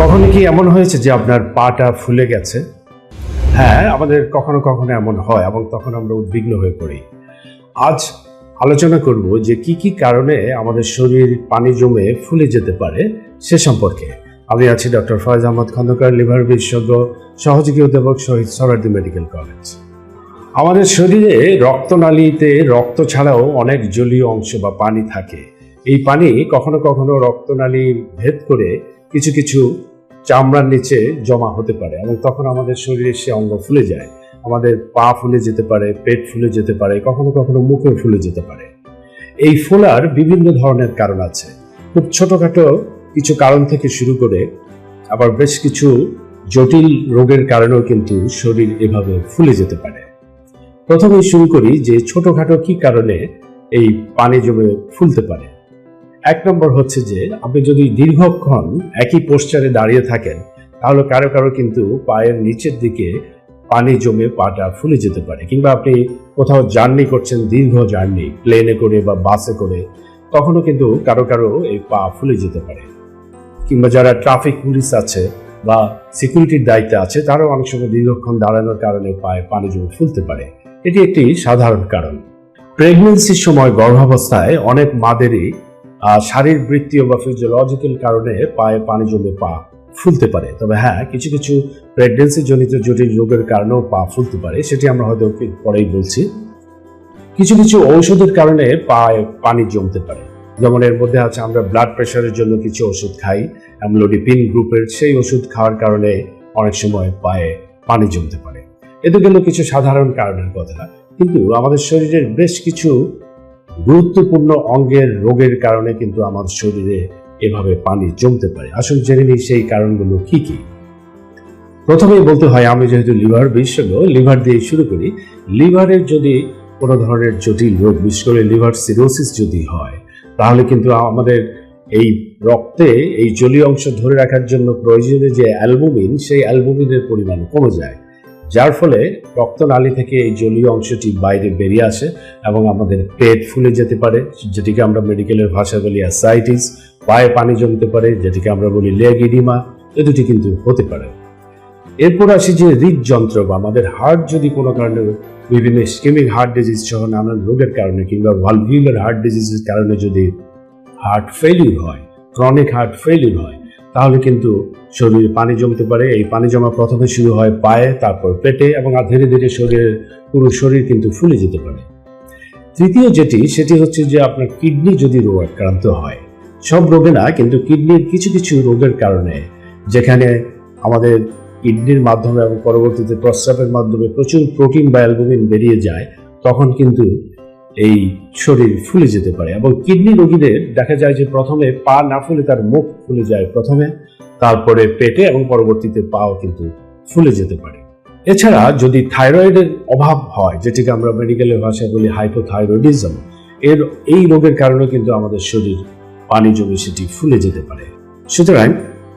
কখনো কি এমন হয়েছে যে আপনার পাটা ফুলে গেছে? হ্যাঁ আমাদের কখনো কখনো এমন হয় এবং তখন আমরা উদ্বিগ্ন হয়ে পড়ি। আজ আলোচনা করব যে কি কি কারণে আমাদের শরীর পানি জমে ফুলে যেতে পারে সে সম্পর্কে। আমি আছি ডক্টর ফয়েজ আহমদ খন্দকার, লিভার বিশেষজ্ঞ, সহযোগী অধ্যাপক শহীদ সরার্দি মেডিকেল কলেজ। আমাদের শরীরে রক্তনালীতে রক্ত ছাড়াও অনেক জলীয় অংশ বা পানি থাকে। এই পানি কখনো কখনো রক্তনালী ভেদ করে কিছু কিছু চামড়ার নিচে জমা হতে পারে এবং তখন আমাদের শরীরে সে অঙ্গ ফুলে যায়। আমাদের পা ফুলে যেতে পারে, পেট ফুলে যেতে পারে, কখনো কখনো মুখে ফুলে যেতে পারে। এই ফোলার বিভিন্ন ধরনের কারণ আছে। খুব ছোটখাটো কিছু কারণ থেকে শুরু করে আবার বেশ কিছু জটিল রোগের কারণেও কিন্তু শরীর এভাবে ফুলে যেতে পারে। প্রথমে শুরু করি যে ছোটখাটো কি কারণে এই পানি জমে ফুলতে পারে। এক নম্বর হচ্ছে যে, আপনি যদি দীর্ঘক্ষণ একই পোস্টারে দাঁড়িয়ে থাকেন, তাহলে কারও কারও কিন্তু পায়ের নিচের দিকে পানি জমে পাটা ফুলে যেতে পারে। কিংবা আপনি কোথাও জার্নি করছেন, দীর্ঘ জার্নি প্লেনে করে বা বাসে করে, তখনও কিন্তু কারও কারও এই পা ফুলে যেতে পারে। কিংবা যারা ট্রাফিক পুলিশ আছে বা সিকিউরিটির দায়িত্বে আছে, তারাও অনেক সময় দীর্ঘক্ষণ দাঁড়ানোর কারণে পায়ে পানি জমে ফুলতে পারে। এটি একটি সাধারণ কারণ। প্রেগনেন্সির সময় গর্ভাবস্থায় অনেক মাদেরই শারীরবৃত্তীয় বা ফিজিওলজিক্যাল কারণে পায়ে পানি জমে পা ফুলতে পারে। তবে হ্যাঁ কিছু কিছু প্রেগনেন্সি জনিত জটিল রোগের কারণেও পা ফুলতে পারে, সেটি আমরা হয়তো পরেই বলছি। কিছু কিছু ঔষধের কারণে পায়ে পানি জমতে পারে। যেমন এর মধ্যে আছে আমরা ব্লাড প্রেশারের জন্য কিছু ওষুধ খাই অ্যামলোডিপিন গ্রুপের সেই ওষুধ খাওয়ার কারণে অনেক সময় পায়ে পানি জমতে পারে। এতে গেল কিছু সাধারণ কারণের কথা। কিন্তু আমাদের শরীরের বেশ কিছু গুরুত্বপূর্ণ অঙ্গের রোগের কারণে কিন্তু আমাদের শরীরে এভাবে পানি জমতে পারে। আসলে জেনে নিই সেই কারণগুলো কি কি। প্রথমেই বলতে হয়, আমি যেহেতু লিভার বিশেষজ্ঞ, লিভার দিয়ে শুরু করি। লিভারের যদি কোনো ধরনের জটিল রোগ, বিশেষ করে লিভার সিরোসিস যদি হয়, তাহলে কিন্তু আমাদের এই রক্তে এই জলীয় অংশ ধরে রাখার জন্য প্রয়োজনীয় যে অ্যালবুমিন, সেই অ্যালবুমিনের পরিমাণ কমে যায়। যার ফলে রক্তনালী থেকে এই জলীয় অংশটি বাইরে বেরিয়ে আসে এবং আমাদের পেট ফুলে যেতে পারে, যেটিকে আমরা মেডিকেলের ভাষায় বলি অ্যাসাইটিস, পায়ে পানি জমতে পারে, যেটিকে আমরা বলি লেগ ইডিমা এ দুটি কিন্তু হতে পারে। এরপর আসি যে হৃদযন্ত্র বা আমাদের হার্ট যদি কোনো কারণে বিভিন্ন স্কিমিং হার্ট ডিজিজ সহ নানান রোগের কারণে কিংবা ভালভিউলার হার্ট ডিজিজের কারণে যদি হার্ট ফেলিউর হয় ক্রনিক হার্ট ফেলিউর হয় তাহলে কিন্তু শরীরে পানি জমতে পারে। এই পানি জমা প্রথমে শুরু হয় পায়ে, তারপর পেটে এবং আর ধীরে ধীরে শরীরের পুরো শরীর কিন্তু ফুলে যেতে পারে। তৃতীয় যেটি, সেটি হচ্ছে যে আপনার কিডনি যদি রোগ আক্রান্ত হয়, সব রোগে না, কিন্তু কিডনির কিছু কিছু রোগের কারণে যেখানে আমাদের কিডনির মাধ্যমে এবং পরবর্তীতে প্রস্রাবের মাধ্যমে প্রচুর প্রোটিন বা অ্যালবুমিন বেরিয়ে যায়, তখন কিন্তু এই শরীর ফুলে যেতে পারে এবং কিডনি রোগীদের দেখা যায় যে প্রথমে পা না ফুলে তার মুখ ফুলে যায় প্রথমে, তারপরে পেটে এবং পরবর্তীতে পাও কিন্তু ফুলে যেতে পারে। এছাড়া যদি থাইরয়েডের অভাব হয়, যেটিকে আমরা মেডিকেলের ভাষায় বলি হাইপোথাইরয়েডিজম, এর এই রোগের কারণে কিন্তু আমাদের শরীর, পানি জমে সেটি ফুলে যেতে পারে। সুতরাং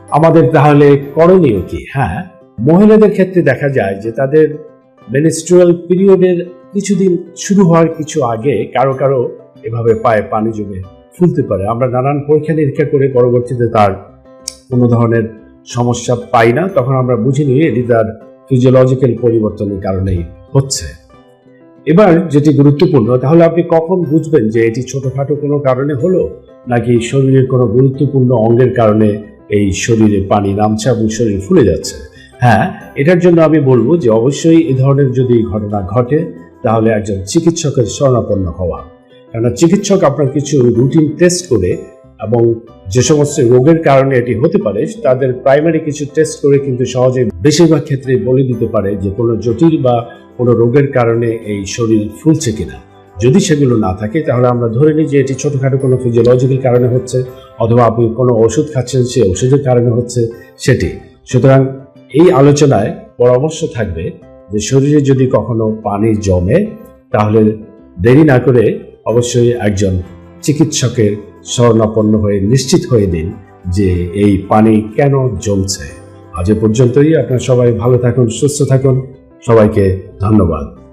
আমাদের তাহলে করণীয় কি? হ্যাঁ মহিলাদের ক্ষেত্রে দেখা যায় যে তাদের মেনস্ট্রুয়াল পিরিয়ডের কিছুদিন শুরু হওয়ার কিছু আগে কারও কারও এভাবে পায়ে পানি জমে ফুলতে পারে। আমরা নানান পরীক্ষা নিরীক্ষা করে পরবর্তীতে তার কোনো ধরনের সমস্যা পাই না। তখন আমরা বুঝে নিই এটি তার ফিজিওলজিক্যাল পরিবর্তনের কারণেই হচ্ছে। এবার যেটি গুরুত্বপূর্ণ, তাহলে আপনি কখন বুঝবেন যে এটি ছোটখাটো কোনো কারণে হলো, নাকি শরীরের কোনো গুরুত্বপূর্ণ অঙ্গের কারণে এই শরীরে পানি নামছে এবং শরীর ফুলে যাচ্ছে? হ্যাঁ এটার জন্য আমি বলব যে অবশ্যই এই ধরনের যদি ঘটনা ঘটে, তাহলে একজন চিকিৎসকের শরণাপন্ন হওয়া। কেননা চিকিৎসক আপনার কিছু রুটিন টেস্ট করে এবং যে সমস্ত রোগের কারণে এটি হতে পারে, তাদের প্রাইমারি কিছু টেস্ট করে কিন্তু সহজে বেশিরভাগ ক্ষেত্রে বলে দিতে পারে যে কোনো জটিল বা কোনো রোগের কারণে এই শরীর ফুলছে কিনা। যদি সেগুলো না থাকে, তাহলে আমরা ধরে নিই যে এটি ছোটোখাটো কোনো ফিজিওলজিক্যাল কারণে হচ্ছে, অথবা আপনি কোনো ওষুধ খাচ্ছেন, সে ওষুধের কারণে হচ্ছে সেটি। সুতরাং এই আলোচনায় পরামর্শ থাকবে যে শরীরে যদি কখনো পানি জমে, তাহলে দেরি না করে অবশ্যই একজন চিকিৎসকের স্মরণাপন্ন হয়ে নিশ্চিত হয়ে দিন যে এই পানি কেন জমছে। আজ পর্যন্তই। আপনার সবাই ভালো থাকুন, সুস্থ থাকুন। সবাইকে ধন্যবাদ।